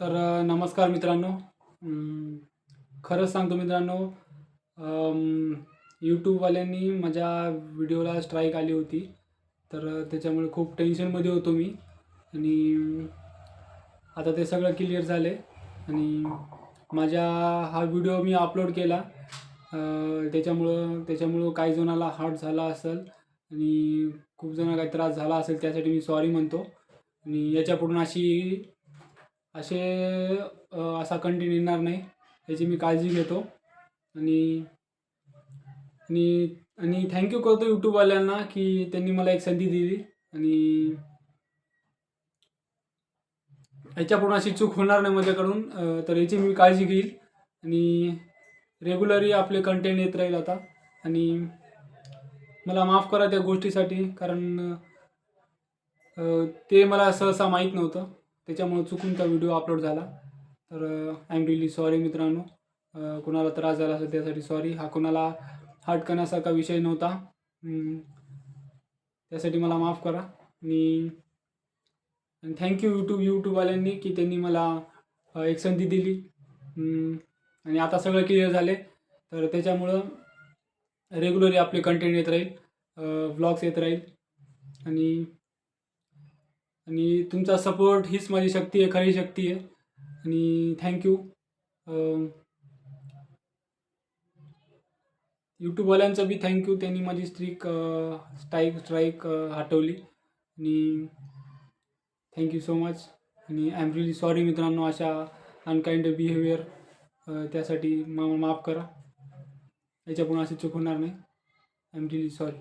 तर नमस्कार मित्रांनो. खरंच सांगतो मित्रांनो यूट्यूबवाल्यांनी माझ्या व्हिडिओला स्ट्राईक आली होती. तर त्याच्यामुळे खूप टेन्शनमध्ये होतो मी. आणि आता ते सगळं क्लिअर झाले आणि माझ्या हा व्हिडिओ मी अपलोड केला. त्याच्यामुळं त्याच्यामुळं काही जणाला हार्ट झाला असेल आणि खूप जणांना काही त्रास झाला असेल त्यासाठी मी सॉरी म्हणतो. आणि याच्यापुढून अशी असे असा कंटेंट येणार नाही. याची मी काळजी घेतो. आणि आणि आणि थँक्यू करतो यूट्यूबवाल्यांना की त्यांनी मला एक संधी दिली. आणि याच्यापुढून अशी चूक होणार नाही माझ्याकडून. तर याची मी काळजी घेईल. आणि रेग्युलरली आपले कंटेंट येत राहील आता. आणि मला माफ करा त्या गोष्टीसाठी. कारण ते मला सहसा माहीत नव्हतं. त्याच्यामुळं चुकून त्या व्हिडिओ अपलोड झाला. तर आय एम रिली सॉरी मित्रांनो. कुणाला कोणाला त्रास झाला असेल त्यासाठी सॉरी हा कोणाला हर्ट करण्यासारखा विषय नव्हता. त्यासाठी मला माफ करा. आणि थँक्यू यूट्यूब यूट्यूबवाल्यांनी की त्यांनी मला एक संधी दिली. आणि आता सगळं क्लिअर झाले. तर त्याच्यामुळं रेग्युलरली आपले कंटेंट येत राहील. व्लॉग्स येत राहील. आणि आणि तुमचा सपोर्ट हीच माझी शक्ती आहे खरी शक्ती आहे. आणि थँक्यू यूट्यूबवाल्यांचं बी थँक्यू त्यांनी माझी स्ट्रीक स्ट्राईक स्ट्राईक हटवली. आणि थँक्यू सो मच आणि आय एम रिली सॉरी मित्रांनो अशा अनकाइंड बिहेवियर त्यासाठी मा माफ करा. याच्यापुढे असं चुक होणार नाही. I am really sorry